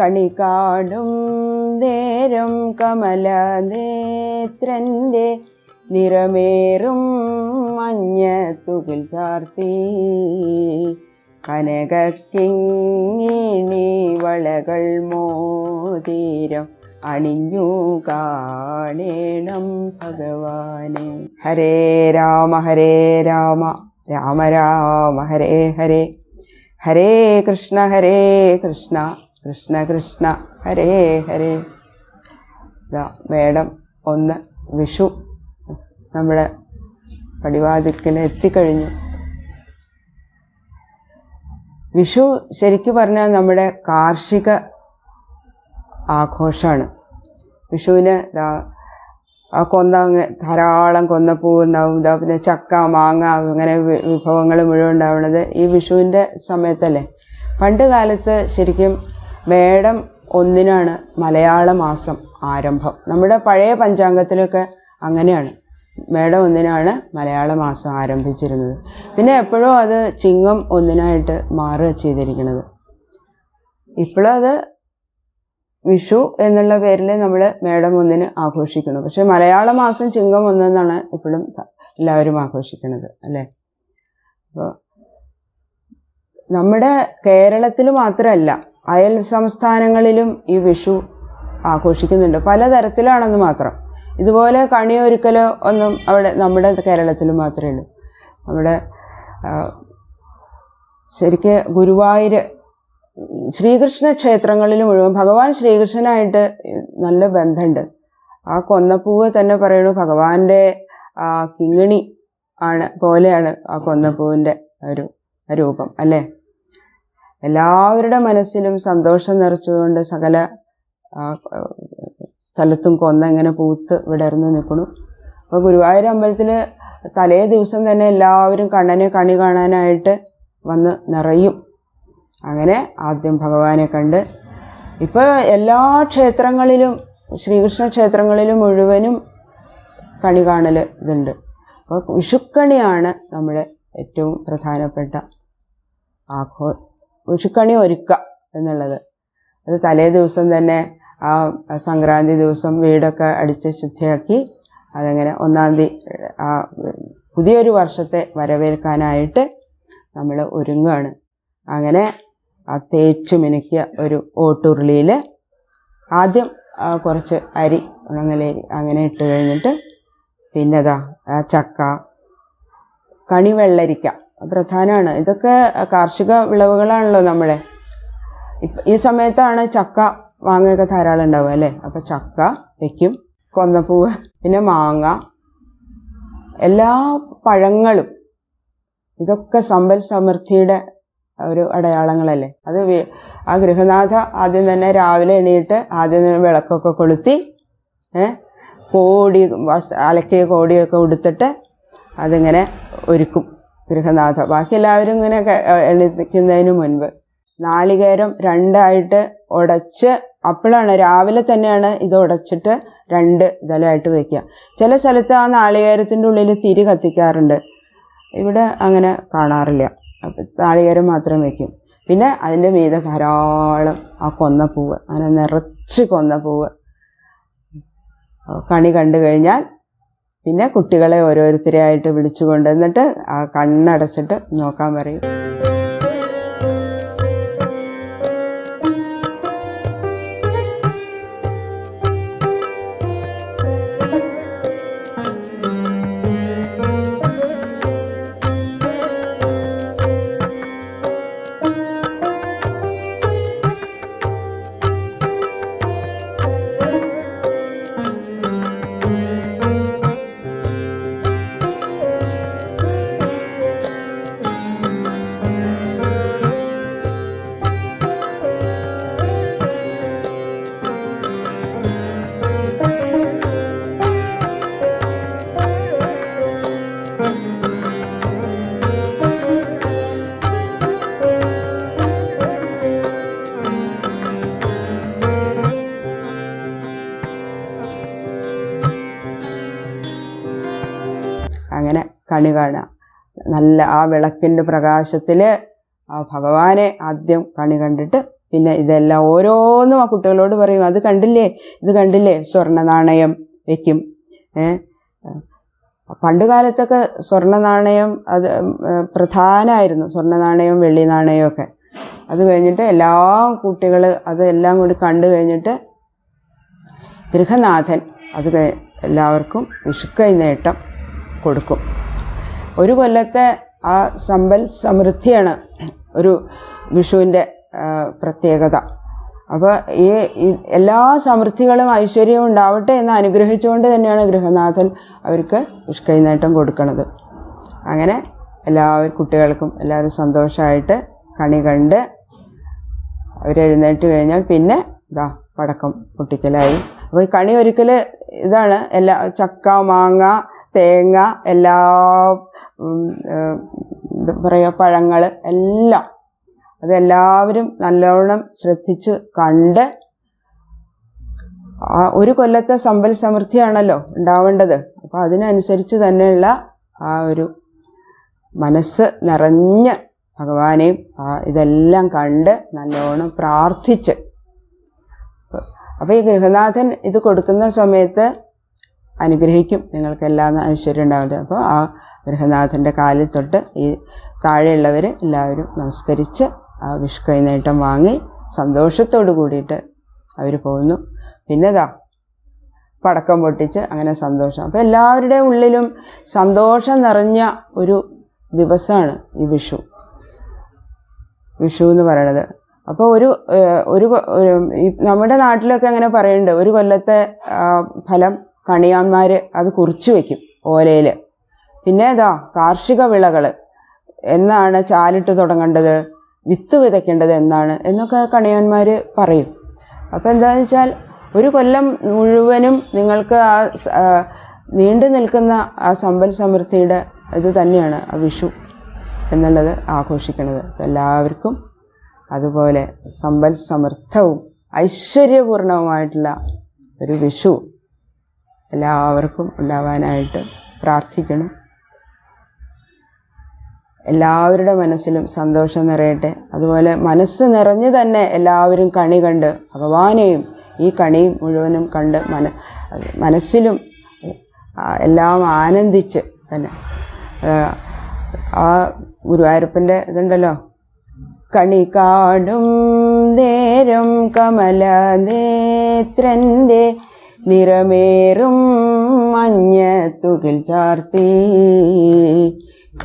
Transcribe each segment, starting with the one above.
കണി കാണും നേരം കമല നേത്രന്റെ നിറമേറും തുകിൽ ചാർത്തി. കനകക്കിങ്ങിണി വളകൾ മോതീരം അണിഞ്ഞു കാണേണം ഭഗവാനെ. ഹരേ രാമ ഹരേ രാമ രാമ രാമ ഹരേ ഹരേ. ഹരേ കൃഷ്ണ ഹരേ കൃഷ്ണ. കൃഷ്ണ കൃഷ്ണ ഹരേ ഹരേ. ഇതാ വേടം ഒന്ന് വിഷു നമ്മുടെ പടിവാതിക്കൽ എത്തിക്കഴിഞ്ഞു. വിഷു ശരിക്കു പറഞ്ഞാൽ നമ്മുടെ കാർഷിക ആഘോഷമാണ്. വിഷുവിന് ആ കൊന്ന ധാരാളം കൊന്നപ്പൂവുണ്ടാവും ഇതാ പിന്നെ ചക്ക മാങ്ങ അങ്ങനെ വിഭവങ്ങൾ മുഴുവൻ ഉണ്ടാവുന്നത് ഈ വിഷുവിന്റെ സമയത്തല്ലേ? പണ്ട് കാലത്ത് ശരിക്കും മേടം ഒന്നിനാണ് മലയാള മാസം ആരംഭം. നമ്മുടെ പഴയ പഞ്ചാംഗത്തിലൊക്കെ അങ്ങനെയാണ്. മേടം ഒന്നിനാണ് മലയാള മാസം ആരംഭിച്ചിരുന്നത്. പിന്നെ എപ്പോഴും അത് ചിങ്ങം ഒന്നിനായിട്ട് മാറുക ചെയ്തിരിക്കുന്നത്. ഇപ്പോഴും അത് വിഷു എന്നുള്ള പേരിൽ നമ്മൾ മേടം ഒന്നിന് ആഘോഷിക്കുന്നു. പക്ഷെ മലയാള മാസം ചിങ്ങം ഒന്നെന്നാണ് ഇപ്പോഴും എല്ലാവരും ആഘോഷിക്കുന്നത് അല്ലേ? അപ്പോൾ നമ്മുടെ കേരളത്തിൽ മാത്രമല്ല അയൽ സംസ്ഥാനങ്ങളിലും ഈ വിഷു ആഘോഷിക്കുന്നുണ്ട്. പലതരത്തിലാണെന്ന് മാത്രം. ഇതുപോലെ കണിയൊരുക്കലോ ഒന്നും അവിടെ നമ്മുടെ കേരളത്തിൽ മാത്രമേ ഉള്ളൂ. നമ്മുടെ ശരിക്ക് ഗുരുവായൂർ ശ്രീകൃഷ്ണ ക്ഷേത്രങ്ങളിൽ മുഴുവൻ ഭഗവാൻ ശ്രീകൃഷ്ണനായിട്ട് നല്ല ബന്ധമുണ്ട്. ആ കൊന്നപ്പൂവ് തന്നെ പറയണു ഭഗവാന്റെ ആ കിങ്ങിണി ആണ് പോലെയാണ് ആ കൊന്നപ്പൂവിന്റെ ഒരു രൂപം അല്ലേ? എല്ലാവരുടെ മനസ്സിലും സന്തോഷം നിറച്ചുകൊണ്ട് സകല സ്ഥലത്തും കൊന്ന ഇങ്ങനെ പൂത്ത് വിടർന്നു നിൽക്കണു അപ്പോൾ ഗുരുവായൂർ അമ്പലത്തിൽ തലേ ദിവസം തന്നെ എല്ലാവരും കണ്ണനെ കണി കാണാനായിട്ട് വന്ന് നിറയും. അങ്ങനെ ആദ്യം ഭഗവാനെ കണ്ട് ഇപ്പോൾ എല്ലാ ക്ഷേത്രങ്ങളിലും ശ്രീകൃഷ്ണ ക്ഷേത്രങ്ങളിലും മുഴുവനും കണി കാണൽ ഇതുണ്ട്. അപ്പോൾ വിഷുക്കണിയാണ് നമ്മുടെ ഏറ്റവും പ്രധാനപ്പെട്ട ആഘോ വിഷുക്കണി ഒരുക്കുക എന്നുള്ളത്. അത് തലേ ദിവസം തന്നെ ആ സംക്രാന്തി ദിവസം വീടൊക്കെ അടിച്ച് ശുദ്ധിയാക്കി അതങ്ങനെ ഒന്നാം തീയതി ആ പുതിയൊരു വർഷത്തെ വരവേൽക്കാനായിട്ട് നമ്മൾ ഒരുങ്ങുകയാണ് അങ്ങനെ ആ തേച്ച് മിനുക്കിയ ഒരു ഓട്ടുരുളിയിൽ ആദ്യം കുറച്ച് അരി ഉണങ്ങലരി അങ്ങനെ ഇട്ട് കഴിഞ്ഞിട്ട് പിന്നെതാ ചക്ക കണിവെള്ളരിക്ക പ്രധാനമാണ് ഇതൊക്കെ കാർഷിക വിളവുകളാണല്ലോ നമ്മളെ. ഈ സമയത്താണ് ചക്ക മാങ്ങയൊക്കെ ധാരാളം ഉണ്ടാവുക അല്ലേ? അപ്പം ചക്ക വയ്ക്കും കൊന്നപ്പൂവ് പിന്നെ മാങ്ങ എല്ലാ പഴങ്ങളും. ഇതൊക്കെ സമ്പൽ സമൃദ്ധിയുടെ ഒരു അടയാളങ്ങളല്ലേ? അത് ആ ഗൃഹനാഥ ആദ്യം തന്നെ രാവിലെ എണീറ്റ് ആദ്യം തന്നെ വിളക്കൊക്കെ കൊളുത്തി കോടി അലക്കിയ കോടിയൊക്കെ ഉടുത്തിട്ട് അതിങ്ങനെ ഒരുക്കും. ഗൃഹനാഥ. ബാക്കി എല്ലാവരും ഇങ്ങനെ എണീക്കുന്നതിന് മുൻപ്. നാളികേരം രണ്ടായിട്ട് ഉടച്ച് അപ്പോഴാണ് രാവിലെ തന്നെയാണ് ഇത് ഉടച്ചിട്ട് രണ്ട് ഇതലായിട്ട് വെക്കുക. ചില സ്ഥലത്ത് ആ നാളികേരത്തിന്റെ ഉള്ളിൽ തിരി കത്തിക്കാറുണ്ട്. ഇവിടെ അങ്ങനെ കാണാറില്ല. അപ്പം നാളികേരം മാത്രം വെക്കും. പിന്നെ അതിന്റെ മീതെ ധാരാളം ആ കൊന്നപ്പൂവ്. അങ്ങനെ നിറച്ച് കൊന്നപ്പൂവ്. കണി കണ്ടു കഴിഞ്ഞാൽ പിന്നെ കുട്ടികളെ ഓരോരുത്തരെയായിട്ട് വിളിച്ചുകൊണ്ട് എന്നിട്ട് ആ കണ്ണടച്ചിട്ട് നോക്കാൻ പറയും. കണി കാണുക. നല്ല ആ വിളക്കിന്റെ പ്രകാശത്തിൽ ആ ഭഗവാനെ ആദ്യം കണി കണ്ടിട്ട് പിന്നെ ഇതെല്ലാം ഓരോന്നും ആ കുട്ടികളോട് പറയും അത് കണ്ടില്ലേ? ഇത് കണ്ടില്ലേ? സ്വർണ നാണയം വയ്ക്കും പണ്ട് കാലത്തൊക്കെ സ്വർണ നാണയം അത് പ്രധാനമായിരുന്നു സ്വർണ നാണയവും വെള്ളി നാണയവും അത് കഴിഞ്ഞിട്ട് എല്ലാ കുട്ടികൾ അതെല്ലാം കൂടി കണ്ടു കഴിഞ്ഞിട്ട് ഗൃഹനാഥൻ അത് എല്ലാവർക്കും വിഷുക്കൈ നേട്ടം കൊടുക്കും. ഒരു കൊല്ലത്തെ ആ സമ്പൽ സമൃദ്ധിയാണ് ഒരു വിഷുവിന്റെ പ്രത്യേകത. അപ്പോൾ ഈ എല്ലാ സമൃദ്ധികളും ഐശ്വര്യവും ഉണ്ടാവട്ടെ എന്ന് അനുഗ്രഹിച്ചുകൊണ്ട് തന്നെയാണ് ഗൃഹനാഥൻ അവർക്ക് ഉഷ്കൈനേട്ടം നേട്ടം കൊടുക്കുന്നത് അങ്ങനെ എല്ലാവരും കുട്ടികൾക്കും എല്ലാവരും സന്തോഷമായിട്ട് കണി കണ്ട് അവരെഴുന്നേറ്റ് കഴിഞ്ഞാൽ പിന്നെ ഇതാ പടക്കം പൊട്ടിക്കലായി. അപ്പോൾ ഈ കണി ഒരിക്കൽ ഇതാണ്. എല്ലാ ചക്ക മാങ്ങ തേങ്ങ എല്ലാ എന്താ പറയുക പഴങ്ങൾ എല്ലാം അതെല്ലാവരും നല്ലോണം ശ്രദ്ധിച്ച് കണ്ട് ഒരു കൊല്ലത്തെ സമ്പൽ സമൃദ്ധിയാണല്ലോ ഉണ്ടാവേണ്ടത്. അപ്പോൾ അതിനനുസരിച്ച് തന്നെയുള്ള ആ ഒരു മനസ്സ് നിറഞ്ഞ് ഭഗവാനെയും ഇതെല്ലാം കണ്ട് നല്ലോണം പ്രാർത്ഥിച്ച്. അപ്പോൾ ഈ ഗൃഹനാഥൻ ഇത് കൊടുക്കുന്ന സമയത്ത് അനുഗ്രഹിക്കും. നിങ്ങൾക്ക് എല്ലാം ഐശ്വര്യം ഉണ്ടാവില്ല അപ്പോൾ ആ ഗൃഹനാഥന്റെ കാലിൽ തൊട്ട് ഈ താഴെയുള്ളവർ എല്ലാവരും നമസ്കരിച്ച് ആ വിഷു കൈനേട്ടം വാങ്ങി സന്തോഷത്തോട് കൂടിയിട്ട് അവർ പോകുന്നു. പിന്നെതാ പടക്കം പൊട്ടിച്ച് അങ്ങനെ സന്തോഷം. അപ്പോൾ എല്ലാവരുടെ ഉള്ളിലും സന്തോഷം നിറഞ്ഞ ഒരു ദിവസമാണ് ഈ വിഷു. വിഷു എന്ന് പറയണത്. അപ്പോൾ ഒരു ഒരു നമ്മുടെ നാട്ടിലൊക്കെ അങ്ങനെ പറയുന്നുണ്ട് ഒരു കൊല്ലത്തെ ഫലം കണിയാന്മാർ അത് കുറിച്ചു വെക്കും ഓലയിൽ പിന്നെ ഇതാ കാർഷിക വിളകൾ എന്നാണ് ചാലിട്ട് തുടങ്ങേണ്ടത്? വിത്ത് വിതയ്ക്കേണ്ടത് എന്നാണ് എന്നൊക്കെ കണിയാന്മാർ പറയും. അപ്പോൾ എന്താണെന്ന് വെച്ചാൽ ഒരു കൊല്ലം മുഴുവനും നിങ്ങൾക്ക് ആ, നീണ്ടു നിൽക്കുന്ന ആ സമ്പൽ സമൃദ്ധിയുടെ ഇത് തന്നെയാണ് ആ വിഷു എന്നുള്ളത് ആഘോഷിക്കുന്നത്. എല്ലാവർക്കും അതുപോലെ സമ്പൽ സമൃദ്ധവും ഐശ്വര്യപൂർണവുമായിട്ടുള്ള ഒരു വിഷു എല്ലാവർക്കും ഉണ്ടാവാനായിട്ട് പ്രാർത്ഥിക്കണം. എല്ലാവരുടെ മനസ്സിലും സന്തോഷം നിറയട്ടെ. അതുപോലെ മനസ്സ് നിറഞ്ഞു തന്നെ എല്ലാവരും കണി കണ്ട് ഭഗവാനെയും ഈ കണിയും മുഴുവനും കണ്ട് മന മനസ്സിലും എല്ലാം ആനന്ദിച്ച് തന്നെ ആ, ഗുരുവായൂരപ്പന്റെ ഇതുണ്ടല്ലോ? കണി കാടും നേരം കമല നേത്രന്റെ നിറമേറും തുകിൽ ചാർത്തി.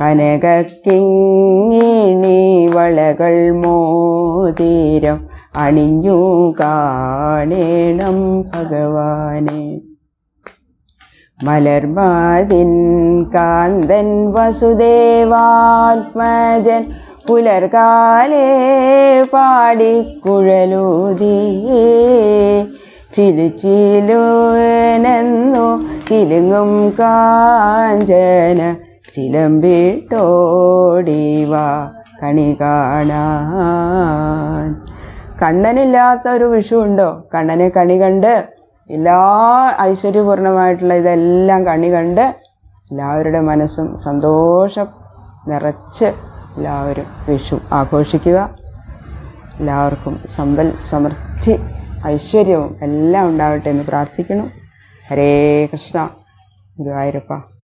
കനകക്കിങ്ങിണി വളകൾ മോതിരം അണിഞ്ഞു കാണേണം ഭഗവാനെ. മലർമാതിൻ കാന്തൻ വസുദേവാത്മജൻ പുലർകാലേ പാടിക്കുഴലൂതി. ചിലുച്ചിലുനെന്നു കിലുങ്ങും കാഞ്ചന ചിലമ്പിട്ടോടിവാ കണി കാണാൻ. കണ്ണനില്ലാത്ത ഒരു വിഷു ഉണ്ടോ കണ്ണനെ കണി കണ്ട് എല്ലാ ഐശ്വര്യപൂർണമായിട്ടുള്ള ഇതെല്ലാം കണി കണ്ട് എല്ലാവരുടെ മനസ്സും സന്തോഷം നിറച്ച് എല്ലാവരും വിഷു ആഘോഷിക്കുക. എല്ലാവർക്കും സമ്പൽ സമൃദ്ധി. ഐശ്വര്യവും എല്ലാം ഉണ്ടാവട്ടെ എന്ന് പ്രാർത്ഥിക്കുന്നു. ഹരേ കൃഷ്ണ ഗുരുവായൂരപ്പ.